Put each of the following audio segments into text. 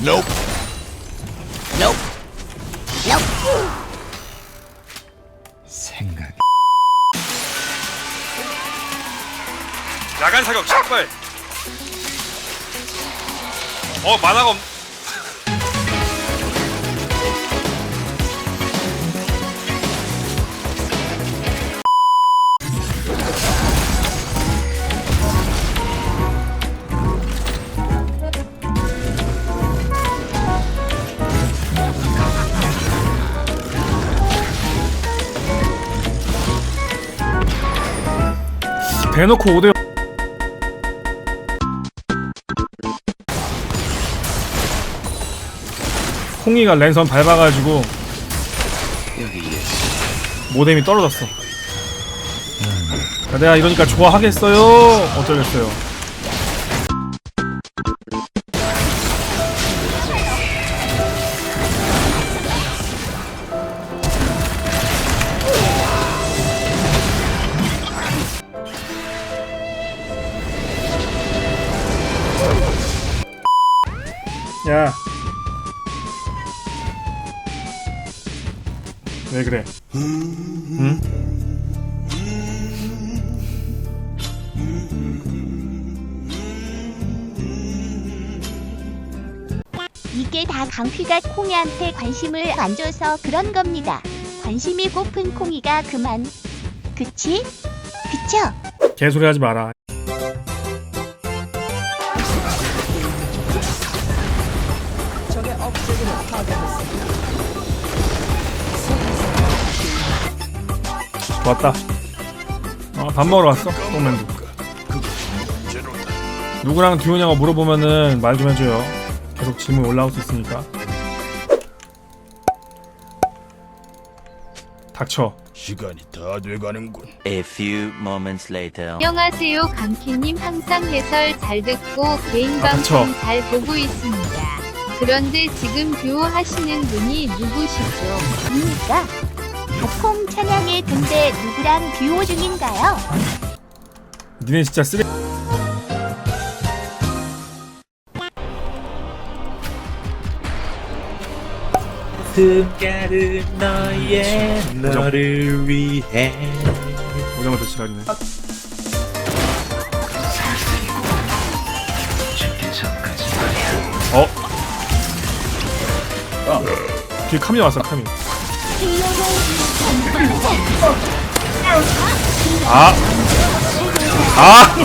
Nope. Nope. Nope. 생각. 야간 사격 샷발 어 만화가 없... 대놓고 5대 콩이가 랜선 밟아가지고 모뎀이 떨어졌어. 야, 내가 이러니까 좋아하겠어요? 어쩌겠어요 야. 왜 그래? 응? 이게 다 강피가 콩이한테 관심을 안 줘서 그런 겁니다. 관심이 고픈 콩이가 그만. 그치? 그쵸? 개소리 하지 마라. 왔다. 어, 밥 먹으러 왔어. 똥맨도. 누구랑 듀오냐고 물어보면은 말 좀 해줘요. 계속 질문 올라올 수 있으니까. 닥쳐. 시간이 다 돼가는군. A few moments later. 안녕하세요 강키님 항상 해설 잘 듣고 개인 아, 그쵸. 방송 잘 보고 있습니다. 그런데 지금 듀오 하시는 분이 누구시죠? 입니까? 닷콩 찬양의 근데 누구랑 듀오 중인가요? 니네 진짜 쓰레. 숨가른 너의 너를 위해 오자마자 지랄이네. 어? 뒤에 카미 왔어 카미. 아. 아.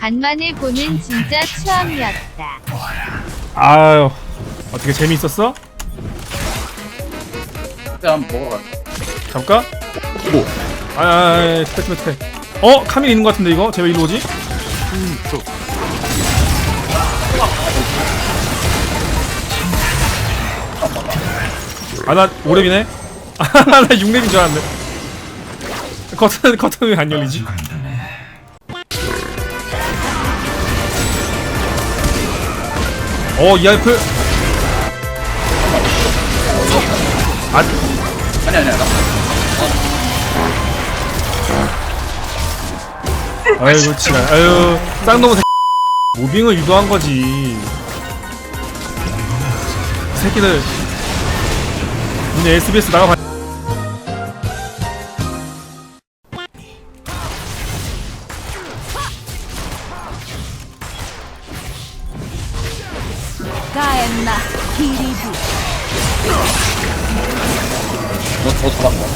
간만에 보는 진짜 추함이었다. 아유. 어떻게 재미있었어? 한번 먹으러 가. 잠깐. 뭐? 아, 아, 아, 스페 스페 스페. 어, 카미 있는 것 같은데 이거? 쟤왜 이리 오지? 아, 나 5렙이네? 아, 나 6렙인 줄 알았네. 커튼, 커튼 왜안 열리지? 어, ERP. 아, 아니 아니 아니. 아이고 지랄 아유 쌍놈의 새 무빙을 유도한 거지 새끼들 니네 SBS 나가봐 너더 잡았어.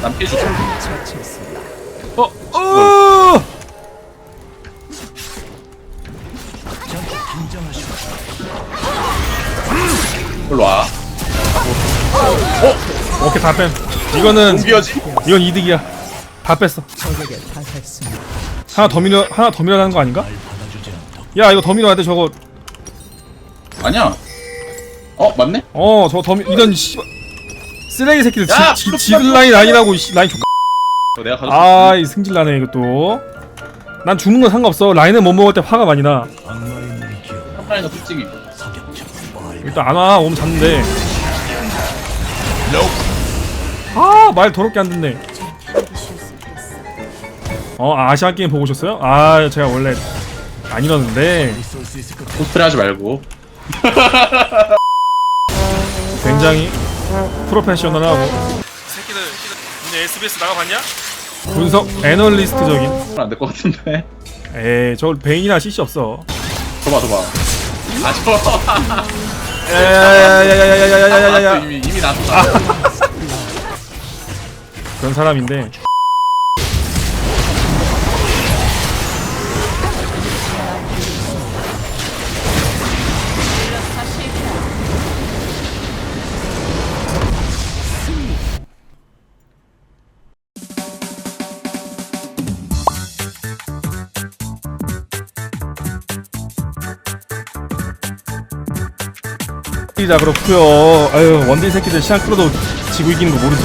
난 필수. 어! 어! 오케이 다뺨 이거는 비어지? 이건 이득이야 다 뺐어 하나 더 밀어 하나 더 밀어가는 거 아닌가? 야 이거 더 밀어야 돼 저거 아니야. 어 맞네? 어 저거 더 밀, 이런 씨 쓰레기 새끼들 야, 지, 지, 라인 아니라고 이 씨, 라인 족저 내가 가져. 아, 이 승질 나네 이것도. 난 죽는 건 상관없어. 라인을 못 먹을 때 화가 많이 나. 한 마리는 솔직히. 일단 안 와. 오면 잡는데. 아, 말 더럽게 안 듣네. 어 아시안 게임 보고 오셨어요? 아 제가 원래 안 이러는데 코스프레 하지 말고. 굉장히 프로페셔널하고 새끼들 니네 SBS 나가봤냐? 분석 애널리스트적인 안될 것 같은데. 에이 저 베인이나 CC 없어 줘봐, 줘봐. 아, 줘. 야야야야야야야야야야야야 났어, 이미, 이미 났어. 그런 사람인데. 자 그렇고요. 아유 원딜 새끼들 시간 끌어도 지고 이기는 거 모르지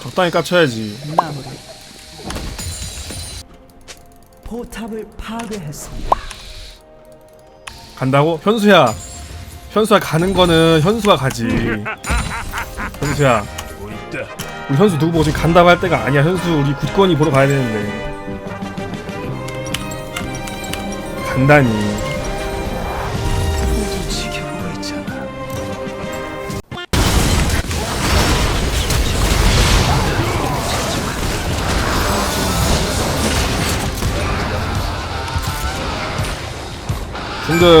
적당히 깝쳐야지. 포탑을 파괴했습니다. 간다고? 현수야. 현수야 가는 거는 현수가 가지. 현수야. 우리 현수 누구 보고 지금 간다고 할 때가 아니야. 현수 우리 굳건히 보러 가야 되는데. 간다니 வந்து